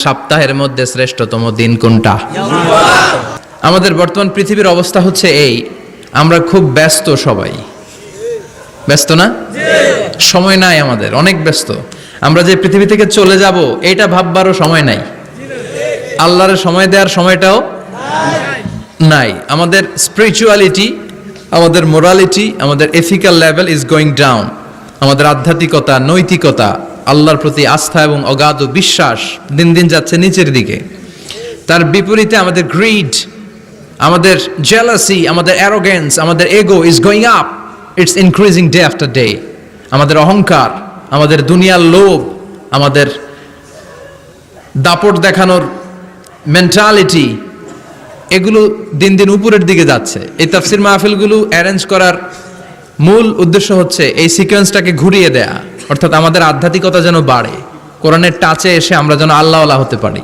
সপ্তাহের মধ্যে শ্রেষ্ঠতম দিন কোনটা? আমাদের বর্তমান পৃথিবীর অবস্থা হচ্ছে এই। আমরা খুব ব্যস্ত সবাই। ব্যস্ত না? সময় নাই আমাদের, অনেক ব্যস্ত। আমরা যে পৃথিবী থেকে চলে যাব, এটা ভাববারও সময় নাই। আল্লাহর সময় দেওয়ার সময়টাও নাই। আমাদের স্পিরিচুয়ালিটি আমাদের মোরালিটি আমাদের ethical level is going down আমাদের আধ্যাত্মিকতা, নৈতিকতা আল্লাহর প্রতি আস্থা এবং অগাধ বিশ্বাস দিন দিন যাচ্ছে নিচের দিকে। তার বিপরীতে আমাদের গ্রিড আমাদের জেলাসি আমাদের অ্যারোগেন্স আমাদের ego is going up it's increasing day after day আমাদের অহংকার, আমাদের দুনিয়ার লোভ, আমাদের দাপট দেখানোর মেন্টালিটি এগুলো দিন দিন উপরের দিকে যাচ্ছে। এই তাফসির মাহফিলগুলো অ্যারেঞ্জ করার মূল উদ্দেশ্য হচ্ছে এই সিকোয়েন্সটাকে ঘুরিয়ে দেয়া। অর্থাৎ আমাদের আধ্যাত্মিকতা যেন বাড়ে কোরআনের টাচে এসে আমরা যেন আল্লাহওয়ালা হতে পারি।